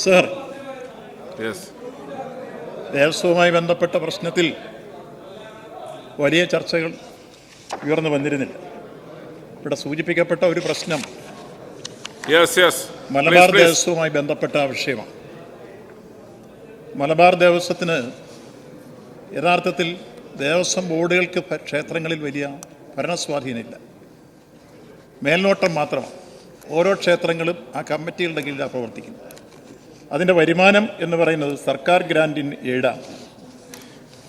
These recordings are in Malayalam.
സർ ദേവസ്വവുമായി ബന്ധപ്പെട്ട പ്രശ്നത്തിൽ വലിയ ചർച്ചകൾ ഉയർന്നു വന്നിരുന്നില്ല. ഇവിടെ സൂചിപ്പിക്കപ്പെട്ട ഒരു പ്രശ്നം മലബാർ ദേവസ്വവുമായി ബന്ധപ്പെട്ട വിഷയമാണ്. മലബാർ ദേവസ്വത്തിന് യഥാർത്ഥത്തിൽ ദേവസ്വം ബോർഡുകൾക്ക് ക്ഷേത്രങ്ങളിൽ വലിയ ഭരണസ്വാധീനമില്ല. മേൽനോട്ടം മാത്രമാണ്. ഓരോ ക്ഷേത്രങ്ങളും ആ കമ്മിറ്റികളുടെ കീഴിലാണ് പ്രവർത്തിക്കുന്നത്. അതിന്റെ വരുമാനം എന്ന് പറയുന്നത് സർക്കാർ ഗ്രാന്റിൻ ഏഴാണ്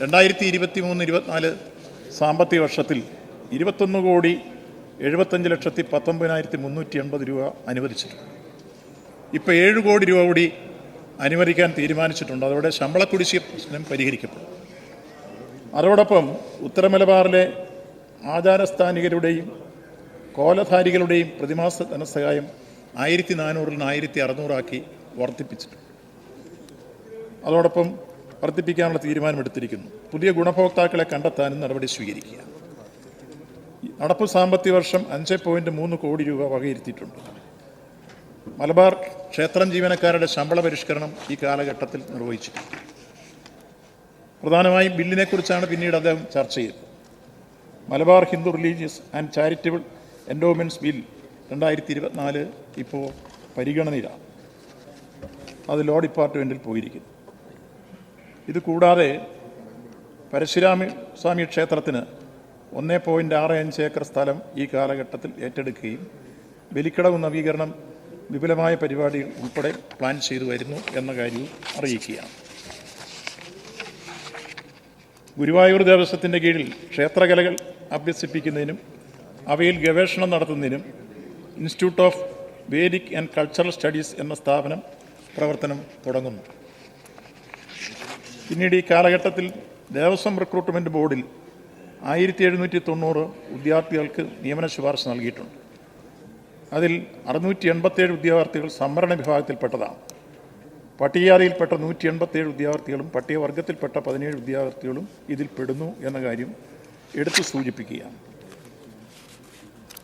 രണ്ടായിരത്തി ഇരുപത്തി മൂന്ന് ഇരുപത്തിനാല് സാമ്പത്തിക വർഷത്തിൽ ഇരുപത്തൊന്ന് കോടി എഴുപത്തഞ്ച് ലക്ഷത്തി പത്തൊമ്പതിനായിരത്തി മുന്നൂറ്റി എൺപത് രൂപ അനുവദിച്ചിട്ടുണ്ട്. ഇപ്പോൾ ഏഴ് കോടി രൂപ കൂടി അനുവദിക്കാൻ തീരുമാനിച്ചിട്ടുണ്ട്. അതോടെ ശമ്പള പ്രശ്നം പരിഹരിക്കപ്പെടും. അതോടൊപ്പം ഉത്തരമലബാറിലെ ആചാരസ്ഥാനികരുടെയും കോലധാരികളുടെയും പ്രതിമാസ ധനസഹായം ആയിരത്തി നാനൂറിൽ നിന്ന് ആയിരത്തി അറുന്നൂറാക്കി വർദ്ധിപ്പിച്ചിട്ടുണ്ട്. അതോടൊപ്പം വർദ്ധിപ്പിക്കാനുള്ള തീരുമാനമെടുത്തിരിക്കുന്നു പുതിയ ഗുണഭോക്താക്കളെ കണ്ടെത്താനും നടപടി സ്വീകരിക്കുക നടപ്പ് സാമ്പത്തിക വർഷം അഞ്ച് പോയിന്റ് മൂന്ന് കോടി രൂപ വകയിരുത്തിയിട്ടുണ്ട്. മലബാർ ക്ഷേത്രം ജീവനക്കാരുടെ ശമ്പള പരിഷ്കരണം ഈ കാലഘട്ടത്തിൽ നിർവഹിച്ചിട്ടുണ്ട്. പ്രധാനമായും ബില്ലിനെക്കുറിച്ചാണ് പിന്നീട് അദ്ദേഹം ചർച്ച ചെയ്തത്. Malabar Hindu religious and charitable endowments bill രണ്ടായിരത്തി ഇരുപത്തിനാല് ഇപ്പോൾ പരിഗണനയിലാണ്. അത് ലോ ഡിപ്പാർട്ട്മെന്റിൽ പോയിരിക്കുന്നു. ഇത് കൂടാതെ പരശുരാമ സ്വാമി ക്ഷേത്രത്തിന് ഒന്നേ പോയിന്റ് ആറ് അഞ്ച് ഏക്കർ സ്ഥലം ഈ കാലഘട്ടത്തിൽ ഏറ്റെടുക്കുകയും ബലിക്കടവ് നവീകരണം വിപുലമായ പരിപാടികൾ ഉൾപ്പെടെ പ്ലാൻ ചെയ്തു വരുന്നു എന്ന കാര്യവും അറിയിക്കുകയാണ്. ഗുരുവായൂർ ദേവസ്വത്തിന്റെ കീഴിൽ ക്ഷേത്രകലകൾ അഭ്യസിപ്പിക്കുന്നതിനും അവയിൽ ഗവേഷണം നടത്തുന്നതിനും institute of Vedic and cultural studies എന്ന സ്ഥാപനം പ്രവർത്തനം തുടങ്ങുന്നു. പിന്നീട് ഈ കാലഘട്ടത്തിൽ ദേവസ്വം റിക്രൂട്ട്മെന്റ് ബോർഡിൽ ആയിരത്തി എഴുന്നൂറ്റി തൊണ്ണൂറ് വിദ്യാർത്ഥികൾക്ക് നിയമന ശുപാർശ നൽകിയിട്ടുണ്ട്. അതിൽ അറുന്നൂറ്റി എൺപത്തേഴ് ഉദ്യോഗാർത്ഥികൾ സംവരണ വിഭാഗത്തിൽപ്പെട്ടതാണ്. പട്ടികജാതിയിൽപ്പെട്ട നൂറ്റി എൺപത്തേഴ് ഉദ്യോഗാർത്ഥികളും പട്ടികവർഗത്തിൽപ്പെട്ട പതിനേഴ് ഉദ്യോഗാർത്ഥികളും ഇതിൽ പെടുന്നു എന്ന കാര്യം എടുത്തു സൂചിപ്പിക്കുകയാണ്.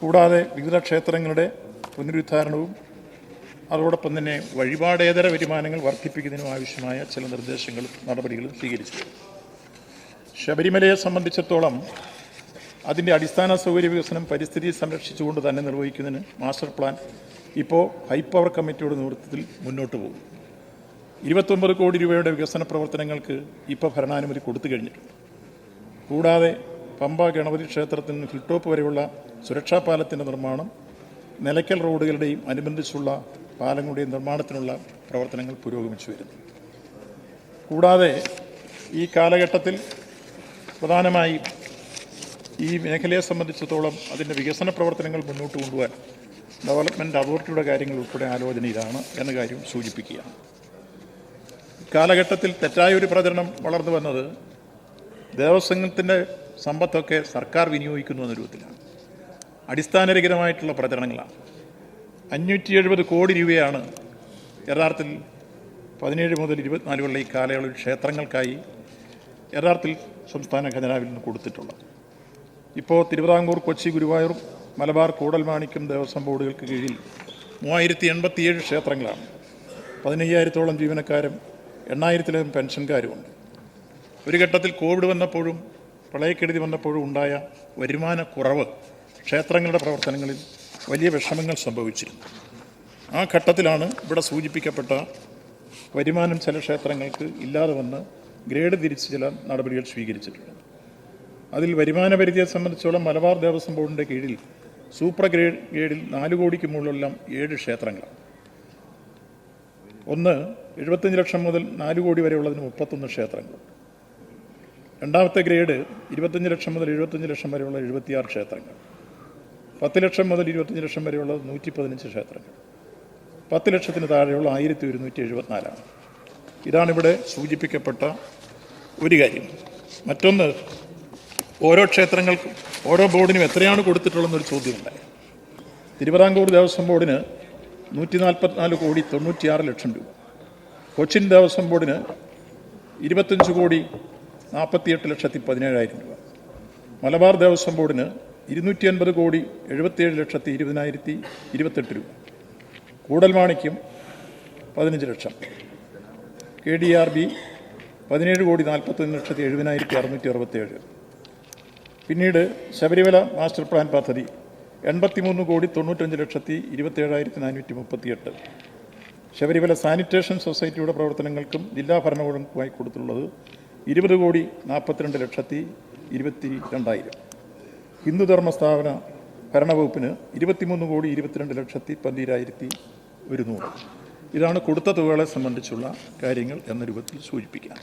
കൂടാതെ വിവിധ ക്ഷേത്രങ്ങളുടെ പുനരുദ്ധാരണവും അതോടൊപ്പം തന്നെ വഴിപാടേതര വരുമാനങ്ങൾ വർദ്ധിപ്പിക്കുന്നതിനും ആവശ്യമായ ചില നിർദ്ദേശങ്ങളും നടപടികളും സ്വീകരിച്ചു. ശബരിമലയെ സംബന്ധിച്ചിടത്തോളം അതിന്റെ അടിസ്ഥാന സൗകര്യ വികസനം പരിസ്ഥിതി സംരക്ഷിച്ചുകൊണ്ട് തന്നെ നിർവഹിക്കുന്നതിന് മാസ്റ്റർ പ്ലാൻ ഇപ്പോൾ ഹൈപ്പവർ കമ്മിറ്റിയുടെ നേതൃത്വത്തിൽ മുന്നോട്ട് പോകും. ഇരുപത്തൊമ്പത് കോടി രൂപയുടെ വികസന പ്രവർത്തനങ്ങൾക്ക് ഇപ്പോൾ ഭരണാനുമതി കൊടുത്തു കഴിഞ്ഞിട്ടുണ്ട്. കൂടാതെ പമ്പ ഗണപതി ക്ഷേത്രത്തിൽ നിന്ന് ഹിൽടോപ്പ് വരെയുള്ള സുരക്ഷാ പാലത്തിന്റെ നിർമ്മാണം നിലയ്ക്കൽ റോഡുകളുടെയും അനുബന്ധിച്ചുള്ള പാലങ്ങളുടെയും നിർമ്മാണത്തിനുള്ള പ്രവർത്തനങ്ങൾ പുരോഗമിച്ചു വരുന്നു. കൂടാതെ ഈ കാലഘട്ടത്തിൽ പ്രധാനമായി ഈ മേഖലയെ സംബന്ധിച്ചിടത്തോളം അതിന്റെ വികസന പ്രവർത്തനങ്ങൾ മുന്നോട്ട് കൊണ്ടുപോകാൻ ഡെവലപ്മെന്റ് അതോറിറ്റിയുടെ കാര്യങ്ങൾ ഉൾപ്പെടെ ആലോചന ഇതാണ് എന്ന കാര്യം സൂചിപ്പിക്കുകയാണ്. കാലഘട്ടത്തിൽ തെറ്റായ ഒരു പ്രചരണം വളർന്നു വന്നത് ദേവസ്വത്തിന്റെ സമ്പത്തൊക്കെ സർക്കാർ വിനിയോഗിക്കുന്നു എന്ന രൂപത്തിലാണ്. അടിസ്ഥാനരഹിതമായിട്ടുള്ള പ്രചരണങ്ങളാണ്. അഞ്ഞൂറ്റി എഴുപത് കോടി രൂപയാണ് യഥാർത്ഥത്തിൽ പതിനേഴ് മുതൽ ഇരുപത്തിനാല് വരെയുള്ള ഈ കാലയളവിൽ ക്ഷേത്രങ്ങൾക്കായി യഥാർത്ഥത്തിൽ സംസ്ഥാന ഖജനാവിൽ നിന്ന് കൊടുത്തിട്ടുള്ളത്. ഇപ്പോൾ തിരുവിതാംകൂർ കൊച്ചി ഗുരുവായൂർ മലബാർ കൂടൽമാണിക്യം ദേവസ്വം ബോർഡുകൾക്ക് കീഴിൽ മൂവായിരത്തി എൺപത്തിയേഴ് ക്ഷേത്രങ്ങളാണ്. പതിനയ്യായിരത്തോളം ജീവനക്കാരും എണ്ണായിരത്തിലധികം പെൻഷൻകാരുമുണ്ട്. ഒരു ഘട്ടത്തിൽ കോവിഡ് വന്നപ്പോഴും പ്രളയക്കെടുതി വന്നപ്പോഴും ഉണ്ടായ വരുമാന കുറവ് ക്ഷേത്രങ്ങളുടെ പ്രവർത്തനങ്ങളിൽ വലിയ വിഷമങ്ങൾ സംഭവിച്ചിരുന്നു. ആ ഘട്ടത്തിലാണ് ഇവിടെ സൂചിപ്പിക്കപ്പെട്ട വരുമാനം ചില ക്ഷേത്രങ്ങൾക്ക് ഇല്ലാതെ വന്ന് ഗ്രേഡ് തിരിച്ച് ചില നടപടികൾ സ്വീകരിച്ചിട്ടുണ്ട്. അതിൽ വരുമാന പരിധിയെ സംബന്ധിച്ചോളം മലബാർ ദേവസ്വം ബോർഡിന്റെ കീഴിൽ സൂപ്പർ ഗ്രേഡ് ഗ്രേഡിൽ നാല് കോടിക്ക് മുകളിലെല്ലാം ഏഴ് ക്ഷേത്രങ്ങളാണ്. ഒന്ന് എഴുപത്തഞ്ച് ലക്ഷം മുതൽ നാല് കോടി വരെയുള്ളതിന് മുപ്പത്തൊന്ന് ക്ഷേത്രങ്ങൾ രണ്ടാമത്തെ ഗ്രേഡ് ഇരുപത്തഞ്ച് ലക്ഷം മുതൽ എഴുപത്തഞ്ച് ലക്ഷം വരെയുള്ള എഴുപത്തിയാറ് ക്ഷേത്രങ്ങൾ. പത്ത് ലക്ഷം മുതൽ ഇരുപത്തഞ്ച് ലക്ഷം വരെയുള്ള നൂറ്റി പതിനഞ്ച് ക്ഷേത്രങ്ങൾ. പത്ത് ലക്ഷത്തിന് താഴെയുള്ള ആയിരത്തി ഒരുന്നൂറ്റി എഴുപത്തിനാലാണ്. ഇതാണിവിടെ സൂചിപ്പിക്കപ്പെട്ട ഒരു കാര്യം. മറ്റൊന്ന് ഓരോ ക്ഷേത്രങ്ങൾക്കും ഓരോ ബോർഡിനും എത്രയാണ് കൊടുത്തിട്ടുള്ളതെന്നൊരു ചോദ്യമുണ്ടായി. തിരുവിതാംകൂർ ദേവസ്വം ബോർഡിന് നൂറ്റി നാൽപ്പത്തിനാല് കോടി തൊണ്ണൂറ്റിയാറ് ലക്ഷം രൂപ. കൊച്ചിൻ ദേവസ്വം ബോർഡിന് ഇരുപത്തഞ്ച് കോടി നാൽപ്പത്തിയെട്ട് ലക്ഷത്തി പതിനേഴായിരം രൂപ. മലബാർ ദേവസ്വം ബോർഡിന് ഇരുന്നൂറ്റി അൻപത് കോടി എഴുപത്തിയേഴ് ലക്ഷത്തി ഇരുപതിനായിരത്തി ഇരുപത്തെട്ട് രൂപ. കൂടൽമാണിക്യം പതിനഞ്ച് ലക്ഷം. കെ ഡി ആർ ബി പതിനേഴ് കോടി നാൽപ്പത്തൊന്ന് ലക്ഷത്തി എഴുപതിനായിരത്തി അറുന്നൂറ്റി അറുപത്തേഴ് പിന്നീട് ശബരിമല മാസ്റ്റർ പ്ലാൻ പദ്ധതി എൺപത്തിമൂന്ന് കോടി തൊണ്ണൂറ്റഞ്ച് ലക്ഷത്തി ഇരുപത്തേഴായിരത്തി നാനൂറ്റി മുപ്പത്തിയെട്ട്. ശബരിമല സാനിറ്റേഷൻ സൊസൈറ്റിയുടെ പ്രവർത്തനങ്ങൾക്കും ജില്ലാ ഭരണകൂടങ്ങൾക്കുമായി കൊടുത്തുള്ളത് ഇരുപത് കോടി നാൽപ്പത്തിരണ്ട് ലക്ഷത്തി ഇരുപത്തി രണ്ടായിരം ഹിന്ദുധർമ്മ സ്ഥാപന ഭരണവകുപ്പിന് ഇരുപത്തിമൂന്ന് കോടി ഇരുപത്തിരണ്ട് ലക്ഷത്തി പന്തിരായിരത്തി ഒരുന്നൂറ്. ഇതാണ് കൊടുത്ത തുകകളെ സംബന്ധിച്ചുള്ള കാര്യങ്ങൾ എന്ന രൂപത്തിൽ സൂചിപ്പിക്കാം.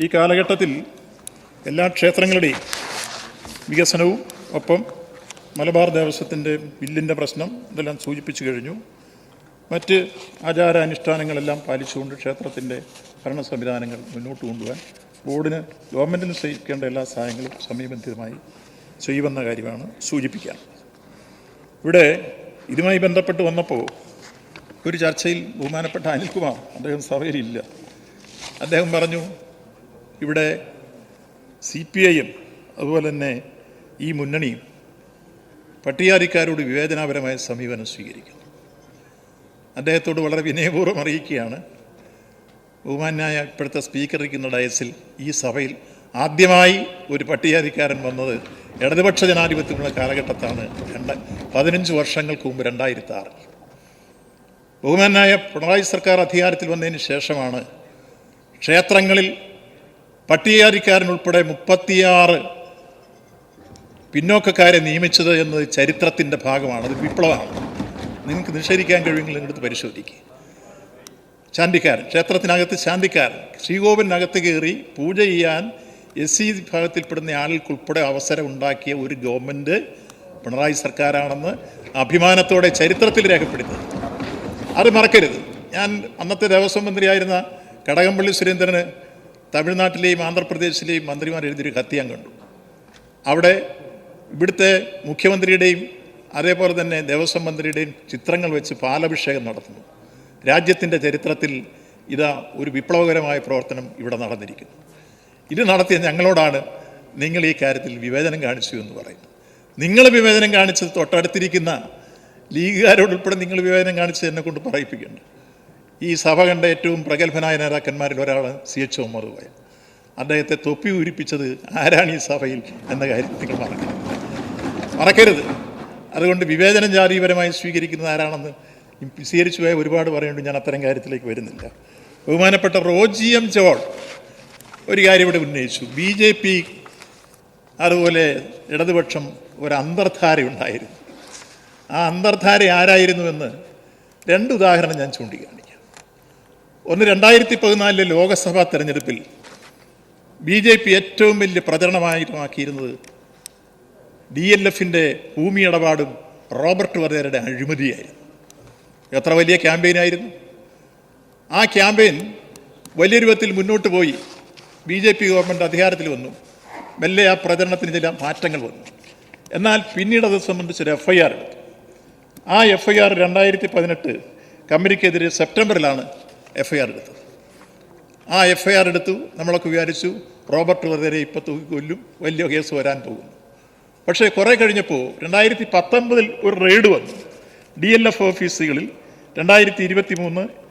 ഈ കാലഘട്ടത്തിൽ എല്ലാ ക്ഷേത്രങ്ങളുടെയും വികസനവും ഒപ്പം മലബാർ ദേവസ്വത്തിന്റെ ബില്ലിന്റെ പ്രശ്നം ഇതെല്ലാം സൂചിപ്പിച്ചു കഴിഞ്ഞു. മറ്റ് ആചാരാനുഷ്ഠാനങ്ങളെല്ലാം പാലിച്ചുകൊണ്ട് ക്ഷേത്രത്തിന്റെ ഭരണ സംവിധാനങ്ങൾ മുന്നോട്ട് കൊണ്ടുപോകാൻ ബോർഡിന് ഗവൺമെന്റിന് സഹിക്കേണ്ട എല്ലാ സഹായങ്ങളും സമയബന്ധിതമായി ചെയ്യുമെന്ന കാര്യമാണ് സൂചിപ്പിക്കാൻ. ഇവിടെ ഇതുമായി ബന്ധപ്പെട്ട് വന്നപ്പോൾ ഒരു ചർച്ചയിൽ ബഹുമാനപ്പെട്ട അനിൽകുമാർ അദ്ദേഹം സഭയിലില്ല. അദ്ദേഹം പറഞ്ഞു ഇവിടെ സി പി ഐയും അതുപോലെ തന്നെ ഈ മുന്നണിയും പട്ടികാരിക്കാരോട് വിവേചനാപരമായ സമീപനം സ്വീകരിക്കുന്നു. അദ്ദേഹത്തോട് വളരെ വിനയപൂർവം അറിയിക്കുകയാണ് ബഹുമാനായ ഇപ്പോഴത്തെ സ്പീക്കർ ഇരിക്കുന്ന ഡയസിൽ ഈ സഭയിൽ ആദ്യമായി ഒരു പട്ടികജാതിക്കാരൻ വന്നത് ഇടതുപക്ഷ ജനാധിപത്യമുള്ള കാലഘട്ടത്താണ്. രണ്ട് പതിനഞ്ച് വർഷങ്ങൾക്ക് മുമ്പ് രണ്ടായിരത്തി ആറിൽ ബഹുമാനായ പിണറായി സർക്കാർ അധികാരത്തിൽ വന്നതിന് ശേഷമാണ് ക്ഷേത്രങ്ങളിൽ പട്ടികജാതിക്കാരനുൾപ്പെടെ മുപ്പത്തിയാറ് പിന്നോക്കക്കാരെ നിയമിച്ചത് എന്നത് ചരിത്രത്തിന്റെ ഭാഗമാണ്. അത് വിപ്ലവമാണ്. നിങ്ങൾക്ക് നിഷേധിക്കാൻ കഴിയുമെങ്കിൽ നിങ്ങളത് പരിശോധിക്കുക ശാന്തിക്കാരൻ ക്ഷേത്രത്തിനകത്ത് ശാന്തിക്കാരൻ ശ്രീകോവിലിനകത്ത് കയറി പൂജ ചെയ്യാൻ എസ് സി വിഭാഗത്തിൽപ്പെടുന്ന ആളുകൾക്കുൾപ്പെടെ അവസരം ഉണ്ടാക്കിയ ഒരു ഗവൺമെന്റ് പിണറായി സർക്കാരാണെന്ന് അഭിമാനത്തോടെ ചരിത്രത്തിൽ രേഖപ്പെടുത്തി അത് മറക്കരുത്. ഞാൻ അന്നത്തെ ദേവസ്വം മന്ത്രിയായിരുന്ന കടകംപള്ളി സുരേന്ദ്രന് തമിഴ്നാട്ടിലെയും ആന്ധ്രാപ്രദേശിലെയും മന്ത്രിമാർ എഴുതിയൊരു കത്ത് ഞാൻ കണ്ടു. അവിടെ ഇവിടുത്തെ മുഖ്യമന്ത്രിയുടെയും അതേപോലെ തന്നെ ദേവസ്വം മന്ത്രിയുടെയും ചിത്രങ്ങൾ വെച്ച് പാലഭിഷേകം നടത്തുന്നു. രാജ്യത്തിന്റെ ചരിത്രത്തിൽ ഇതാ ഒരു വിപ്ലവകരമായ പ്രവർത്തനം ഇവിടെ നടന്നിരിക്കുന്നു. ഇത് നടത്തിയ ഞങ്ങളോടാണ് നിങ്ങൾ ഈ കാര്യത്തിൽ വിവേചനം കാണിച്ചു എന്ന് പറയുന്നത്. നിങ്ങൾ വിവേചനം കാണിച്ചത് തൊട്ടടുത്തിരിക്കുന്ന ലീഗുകാരോടുൾപ്പെടെ നിങ്ങൾ വിവേചനം കാണിച്ചത് എന്നെ കൊണ്ട് പറയിപ്പിക്കേണ്ട. ഈ സഭ കണ്ട ഏറ്റവും പ്രഗത്ഭനായ നേതാക്കന്മാരിൽ ഒരാൾ സി എച്ച് ഒമർ പോയ അദ്ദേഹത്തെ തൊപ്പി ഊരിപ്പിച്ചത് ആരാണ് ഈ സഭയിൽ എന്ന കാര്യം നിങ്ങൾ മറക്കരുത്. മറക്കരുത്. അതുകൊണ്ട് വിവേചനം ജാതീയപരമായി സ്വീകരിക്കുന്നത് ആരാണെന്ന് സ്വീകരിച്ചു പോയ ഒരുപാട് പറയുന്നുണ്ട് ഞാൻ അത്തരം കാര്യത്തിലേക്ക് വരുന്നില്ല. ബഹുമാനപ്പെട്ട റോജി എം ജോൺ ഒരു കാര്യം ഇവിടെ ഉന്നയിച്ചു. ബി ജെ പി അതുപോലെ ഇടതുപക്ഷം ഒരു അന്തർധാരയുണ്ടായിരുന്നു ആ അന്തർധാര ആരായിരുന്നുവെന്ന് രണ്ട് ഉദാഹരണം ഞാൻ ചൂണ്ടിക്കാണിക്കാം. ഒന്ന് രണ്ടായിരത്തി പതിനാലിലെ ലോക്സഭാ തെരഞ്ഞെടുപ്പിൽ ബി ജെ പി ഏറ്റവും വലിയ പ്രചരണമായിട്ടുമാക്കിയിരുന്നത് ഡി എൽ എഫിന്റെ ഭൂമി ഇടപാടും റോബർട്ട് വധേരയുടെ അഴിമതിയായിരുന്നു. എത്ര വലിയ ക്യാമ്പയിനായിരുന്നു? ആ ക്യാമ്പയിൻ വലിയ രൂപത്തിൽ മുന്നോട്ട് പോയി. ബി ജെ പി ഗവൺമെന്റ് അധികാരത്തിൽ വന്നു. മെല്ലെ ആ പ്രചരണത്തിന് ചില മാറ്റങ്ങൾ വന്നു. എന്നാൽ പിന്നീട് അത് സംബന്ധിച്ചൊരു എഫ് ഐ ആർ എടുത്തു ആ എഫ് ഐ ആർ രണ്ടായിരത്തി പതിനെട്ട് കമ്പനിക്കെതിരെ സെപ്റ്റംബറിലാണ് എഫ് ഐ ആർ എടുത്തത്. ആ എഫ് ഐ ആർ എടുത്തു. നമ്മളൊക്കെ വിചാരിച്ചു റോബർട്ട് വെറുതെ ഇപ്പോൾ തൂക്കിക്കൊല്ലും വലിയ കേസ് വരാൻ പോകുന്നു. പക്ഷേ കുറേ കഴിഞ്ഞപ്പോൾ രണ്ടായിരത്തി പത്തൊമ്പതിൽ ഒരു റെയ്ഡ് വന്നു. ഡി എൽ എഫ് ഓഫീസുകളിൽ രണ്ടായിരത്തി ഇരുപത്തി മൂന്ന്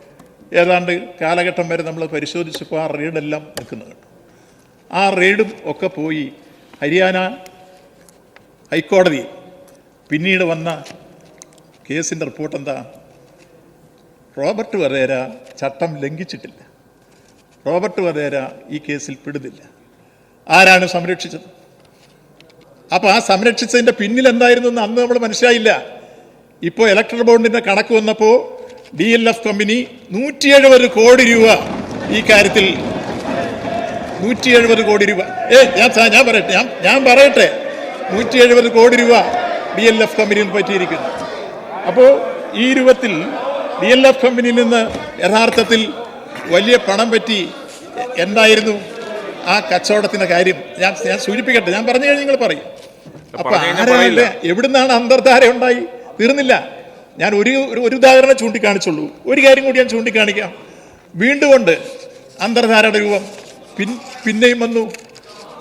ഏതാണ്ട് കാലഘട്ടം വരെ നമ്മൾ പരിശോധിച്ചപ്പോൾ ആ റെയ്ഡെല്ലാം നിൽക്കുന്നത് ആ റെയ്ഡും ഒക്കെ പോയി ഹരിയാന ഹൈക്കോടതി പിന്നീട് വന്ന കേസിന്റെ റിപ്പോർട്ട് എന്താ? റോബർട്ട് വധേര ചട്ടം ലംഘിച്ചിട്ടില്ല. റോബർട്ട് വധേര ഈ കേസിൽ പെടുന്നില്ല. ആരാണ് സംരക്ഷിച്ചത്? അപ്പോൾ ആ സംരക്ഷിച്ചതിന്റെ പിന്നിൽ എന്തായിരുന്നു എന്ന് അന്ന് നമ്മൾ മനസ്സിലായില്ല. ഇപ്പോൾ ഇലക്ട്രൽ ബോണ്ടിന്റെ കണക്ക് വന്നപ്പോൾ ഡി എൽ എഫ് കമ്പനി നൂറ്റി എഴുപത് കോടി രൂപ ഈ കാര്യത്തിൽ. നൂറ്റി എഴുപത് കോടി രൂപ. ഏ ഞാൻ ഞാൻ പറയട്ടെ ഞാൻ ഞാൻ പറയട്ടെ. നൂറ്റി എഴുപത് കോടി രൂപ ഡി എൽ എഫ് കമ്പനിയിൽ പറ്റിയിരിക്കുന്നു. അപ്പോൾ ഈ രൂപത്തിൽ ഡി എൽ എഫ് കമ്പനിയിൽ നിന്ന് യഥാർത്ഥത്തിൽ വലിയ പണം പറ്റി എന്തായിരുന്നു ആ കച്ചവടത്തിന്റെ കാര്യം? ഞാൻ ഞാൻ സൂചിപ്പിക്കട്ടെ ഞാൻ പറഞ്ഞു കഴിഞ്ഞാൽ നിങ്ങൾ പറയും. അപ്പൊ. ആരാണ് എവിടുന്നാണ് അന്തർധാര ഉണ്ടായി? തീർന്നില്ല. ഞാൻ ഒരു ഒരു- ഉദാഹരണം ചൂണ്ടിക്കാണിച്ചുള്ളൂ. ഒരു കാര്യം കൂടി ഞാൻ ചൂണ്ടിക്കാണിക്കാം. വീണ്ടും കൊണ്ട് അന്തർധാരയുടെ രൂപം പിൻ പിന്നെയും വന്നു.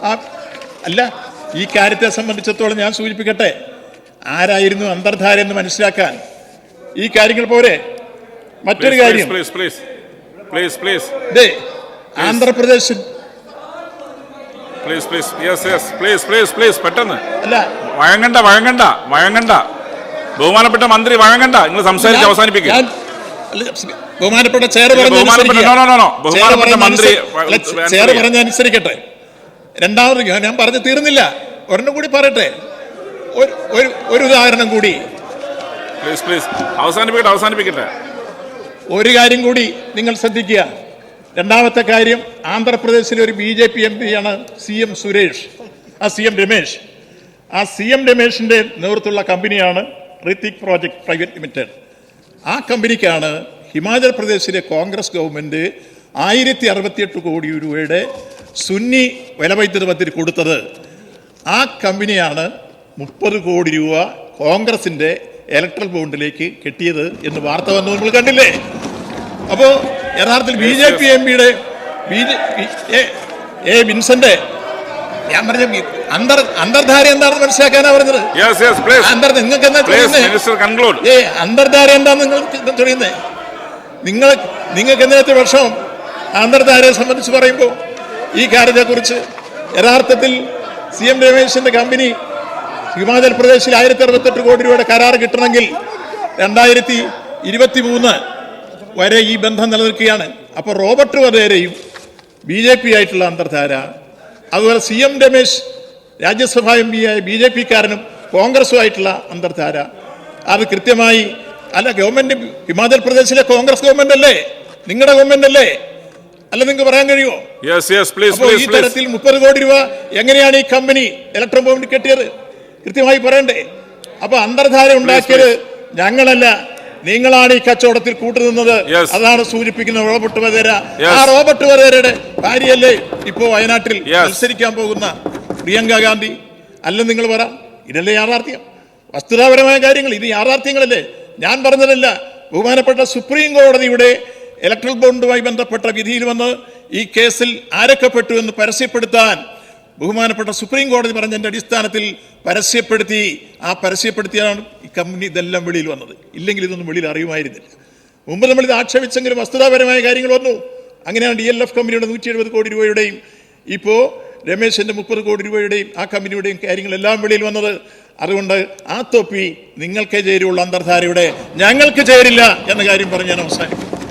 ആ അല്ല ഈ കാര്യത്തെ സംബന്ധിച്ചിടത്തോളം ഞാൻ സൂചിപ്പിക്കട്ടെ. ആരായിരുന്നു അന്തർധാര എന്ന് മനസ്സിലാക്കാൻ? ഈ കാര്യങ്ങൾ പോരെ. മറ്റൊരു കാര്യം. പെട്ടെന്ന്. അല്ല. വഴങ്ങണ്ട വഴങ്ങണ്ട വഴങ്ങണ്ട. ബഹുമാനപ്പെട്ട മന്ത്രി വഴങ്ങണ്ട. നിങ്ങൾ സംസാരിച്ച് അവസാനിപ്പിക്കുക ബഹുമാനപ്പെട്ട ചെയർ ബഹുമാനപ്പെട്ട- മന്ത്രി ചെയർ പറഞ്ഞ അനുസരിക്കട്ടെ. രണ്ടാമത് ഞാൻ പറഞ്ഞു തീർന്നില്ല. ഒരെണ്ണം കൂടി പറയട്ടെ. ഒരു ഒരു ഉദാഹരണം കൂടി. പ്ലീസ് പ്ലീസ് അവസാനിപ്പിക്കട്ടെ അവസാനിപ്പിക്കട്ടെ. ഒരു കാര്യം കൂടി നിങ്ങൾ ശ്രദ്ധിക്കുക. രണ്ടാമത്തെ കാര്യം ആന്ധ്രാപ്രദേശിലെ ഒരു ബി ജെ പി എം പിയാണ് സി എം സുരേഷ്. ആ സി എം രമേശ്. ആ സി എം രമേശിന്റെ നേതൃത്വമുള്ള കമ്പനിയാണ് ഋത്തിക് പ്രോജക്ട് പ്രൈവറ്റ് ലിമിറ്റഡ് ആ കമ്പനിക്കാണ് ഹിമാചൽ പ്രദേശിലെ കോൺഗ്രസ് ഗവൺമെന്റ് ആയിരത്തി അറുപത്തിയെട്ട് കോടി രൂപയുടെ സുന്നി വിലവൈദ്യുത പദ്ധതി കൊടുത്തത്. ആ കമ്പനിയാണ് മുപ്പത് കോടി രൂപ കോൺഗ്രസിന്റെ ഇലക്ട്രൽ ബോണ്ടിലേക്ക് കെട്ടിയത് എന്ന് വാർത്ത വന്നു. നമ്മൾ കണ്ടില്ലേ? അപ്പോൾ യഥാർത്ഥത്തിൽ ബി ജെ പി എം പിയുടെ ബി ജെ എ വിൻസെന്റ് ഞാൻ പറഞ്ഞ അന്തർ അന്തർധാര എന്താണെന്ന് മനസ്സിലാക്കാനാ പറഞ്ഞത്? അന്തർ നിങ്ങൾക്ക് എന്താ ചോദിക്കുന്നത് ഏ അന്തർധാര എന്താന്ന് നിങ്ങൾ ചോദിക്കുന്നത് നിങ്ങൾ നിങ്ങൾക്ക് എന്തിനത്തെ വർഷം അന്തർധാരയെ സംബന്ധിച്ച് പറയുമ്പോൾ ഈ കാര്യത്തെ കുറിച്ച് യഥാർത്ഥത്തിൽ സി എം രമേശിന്റെ കമ്പനി ഹിമാചൽ പ്രദേശിൽ ആയിരത്തി അറുപത്തെട്ട് കോടി രൂപയുടെ കരാർ കിട്ടണമെങ്കിൽ രണ്ടായിരത്തി ഇരുപത്തി മൂന്ന് വരെ ഈ ബന്ധം നിലനിൽക്കുകയാണ്. അപ്പോൾ റോബർട്ട് വധേരയും ബി ജെ പി ആയിട്ടുള്ള അന്തർധാര അതുപോലെ C M Ramesh Rajya Sabha M പിയായ B J പിക്കാരനും കോൺഗ്രസുമായിട്ടുള്ള അന്തർധാര. അത് കൃത്യമായി അല്ല ഗവൺമെന്റ് ഹിമാചൽ പ്രദേശിലെ കോൺഗ്രസ് ഗവൺമെന്റ് അല്ലേ നിങ്ങളുടെ ഗവൺമെന്റ് അല്ലേ അല്ല നിങ്ങൾക്ക് പറയാൻ കഴിയുമോ? ഈ തരത്തിൽ മുപ്പത് കോടി രൂപ എങ്ങനെയാണ് ഈ കമ്പനി ഇലക്ട്രോൺ ബോംബിന് കെട്ടിയത്? കൃത്യമായി പറയണ്ടേ? അപ്പൊ അന്തർധാര ഉണ്ടാക്കിയത് ഞങ്ങളല്ല. നിങ്ങളാണ് ഈ കച്ചവടത്തിൽ കൂട്ടുനിന്നത് അതാണ് സൂചിപ്പിക്കുന്ന റോബർട്ട് വധേര. ആ റോബർട്ട് വധേരയുടെ ഭാര്യയല്ലേ ഇപ്പോ വയനാട്ടിൽ മത്സരിക്കാൻ പോകുന്ന പ്രിയങ്ക ഗാന്ധി? അല്ല നിങ്ങൾ പറ. ഇതല്ലേ യാഥാർത്ഥ്യം? വസ്തുതാപരമായ കാര്യങ്ങൾ ഇത് യാഥാർത്ഥ്യങ്ങളല്ലേ? ഞാൻ പറഞ്ഞതല്ല. ബഹുമാനപ്പെട്ട സുപ്രീം കോടതിയുടെ ഇലക്ട്രൽ ബോണ്ടുമായി ബന്ധപ്പെട്ട വിധിയിൽ വന്ന് ഈ കേസിൽ ആരൊക്കെ പെട്ടു എന്ന് പരസ്യപ്പെടുത്താൻ ബഹുമാനപ്പെട്ട സുപ്രീം കോടതി പറഞ്ഞതിന്റെ അടിസ്ഥാനത്തിൽ പരസ്യപ്പെടുത്തി ആ പരസ്യപ്പെടുത്തിയാണ് ഈ കമ്പനി ഇതെല്ലാം വെളിയിൽ വന്നത്. ഇല്ലെങ്കിൽ ഇതൊന്നും വെളിയിൽ അറിയുമായിരുന്നില്ല. മുമ്പ് നമ്മൾ ഇത് ആക്ഷേപിച്ചെങ്കിലും വസ്തുതാപരമായ കാര്യങ്ങൾ വന്നു. അങ്ങനെയാണ് ഡി എൽ എഫ് കമ്പനിയുടെ നൂറ്റി എഴുപത് കോടി രൂപയുടെയും ഇപ്പോൾ രമേശിന്റെ മുപ്പത് കോടി രൂപയുടെയും ആ കമ്പനിയുടെയും കാര്യങ്ങളെല്ലാം വെളിയിൽ വന്നത്. അതുകൊണ്ട് ആ തൊപ്പി നിങ്ങൾക്കേ ചേരുള്ള അന്തർധാരയുടെ. ഞങ്ങൾക്ക് ചേരില്ല എന്ന കാര്യം പറഞ്ഞ് ഞാൻ അവസാനിക്കും